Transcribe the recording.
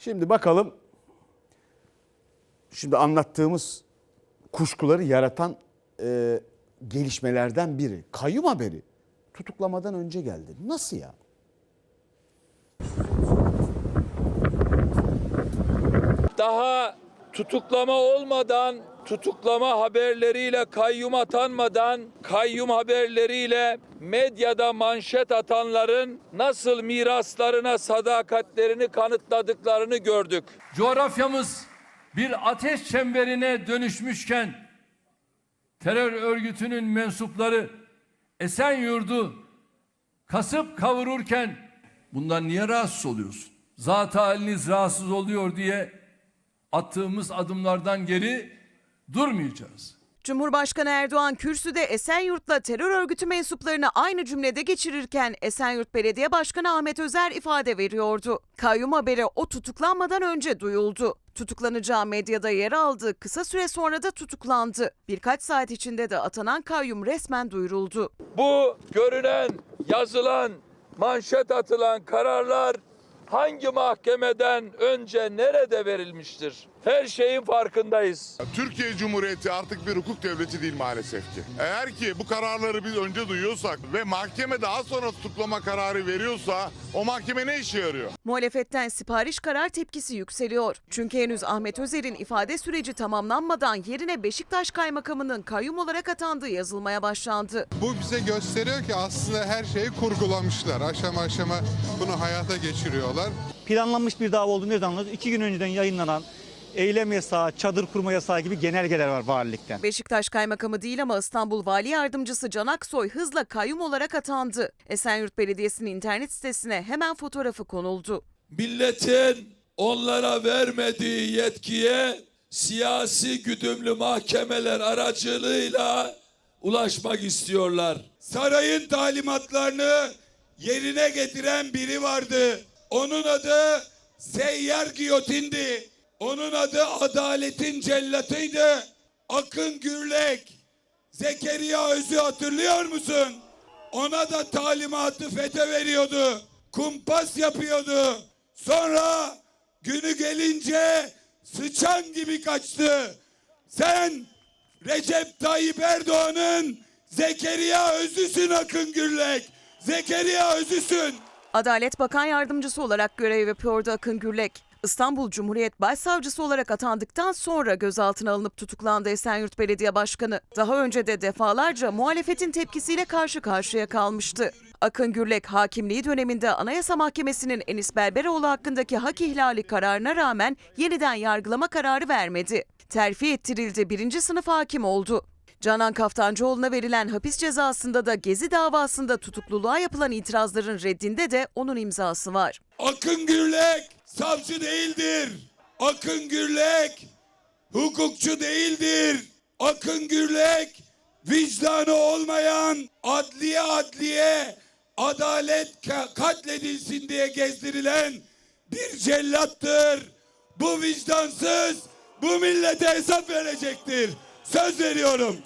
Şimdi bakalım. Şimdi anlattığımız kuşkuları yaratan e, gelişmelerden biri. Kayyum haberi tutuklamadan önce geldi. Nasıl ya? daha tutuklama olmadan, tutuklama haberleriyle kayyum atanmadan, kayyum haberleriyle medyada manşet atanların nasıl miraslarına sadakatlerini kanıtladıklarını gördük. coğrafyamız bir ateş çemberine dönüşmüşken terör örgütünün mensupları Esenyurt'u kasıp kavururken bundan niye rahatsız oluyorsun? Zat haliniz rahatsız oluyor diye attığımız adımlardan geri durmayacağız. Cumhurbaşkanı Erdoğan kürsüde Esenyurt'la terör örgütü mensuplarını aynı cümlede geçirirken Esenyurt Belediye Başkanı Ahmet Özer ifade veriyordu. Kayyum haberi o tutuklanmadan önce duyuldu. Tutuklanacağı medyada yer aldı, kısa süre sonra da tutuklandı. Birkaç saat içinde de atanan kayyum resmen duyuruldu. Bu görünen, yazılan, manşet atılan kararlar hangi mahkemeden önce nerede verilmiştir? Her şeyin farkındayız. Türkiye Cumhuriyeti artık bir hukuk devleti değil maalesef ki. Eğer ki bu kararları biz önce duyuyorsak ve mahkeme daha sonra tutuklama kararı veriyorsa o mahkeme ne işe yarıyor? Muhalefetten sipariş karar tepkisi yükseliyor. Çünkü henüz Ahmet Özer'in ifade süreci tamamlanmadan yerine Beşiktaş Kaymakamı'nın kayyum olarak atandığı yazılmaya başlandı. Bu bize gösteriyor ki aslında her şeyi kurgulamışlar. Aşama aşama bunu hayata geçiriyorlar. Planlanmış bir dava olduğunu nereden anlıyoruz? İki gün önceden yayınlanan eylem yasağı, çadır kurma yasağı gibi genelgeler var valilikten. Beşiktaş Kaymakamı değil ama İstanbul Vali Yardımcısı Can Aksoy hızla kayyum olarak atandı. Esenyurt Belediyesi'nin internet sitesine hemen fotoğrafı konuldu. Milletin onlara vermediği yetkiye siyasi güdümlü mahkemeler aracılığıyla ulaşmak istiyorlar. Sarayın talimatlarını yerine getiren biri vardı. Onun adı Seyyar Giyotindi. Onun adı adaletin cellatıydı. Akın Gürlek. Zekeriya Öz'ü hatırlıyor musun? Ona da talimatı FETÖ veriyordu. Kumpas yapıyordu. Sonra günü gelince sıçan gibi kaçtı. Sen Recep Tayyip Erdoğan'ın Zekeriya Öz'üsün Akın Gürlek. Zekeriya Öz'üsün. Adalet Bakan Yardımcısı olarak görev yapıyordu Akın Gürlek. İstanbul Cumhuriyet Başsavcısı olarak atandıktan sonra gözaltına alınıp tutuklandı Esenyurt Belediye Başkanı. Daha önce de defalarca muhalefetin tepkisiyle karşı karşıya kalmıştı. Akın Gürlek hakimliği döneminde Anayasa Mahkemesi'nin Enis Berberoğlu hakkındaki hak ihlali kararına rağmen yeniden yargılama kararı vermedi. Terfi ettirildi, birinci sınıf hakim oldu. Canan Kaftancıoğlu'na verilen hapis cezasında da Gezi davasında tutukluluğa yapılan itirazların reddinde de onun imzası var. Akın Gürlek savcı değildir. Akın Gürlek hukukçu değildir. Akın Gürlek vicdanı olmayan adliye adliye adalet ka- katledilsin diye gezdirilen bir cellattır. Bu vicdansız bu millete hesap verecektir. Söz veriyorum.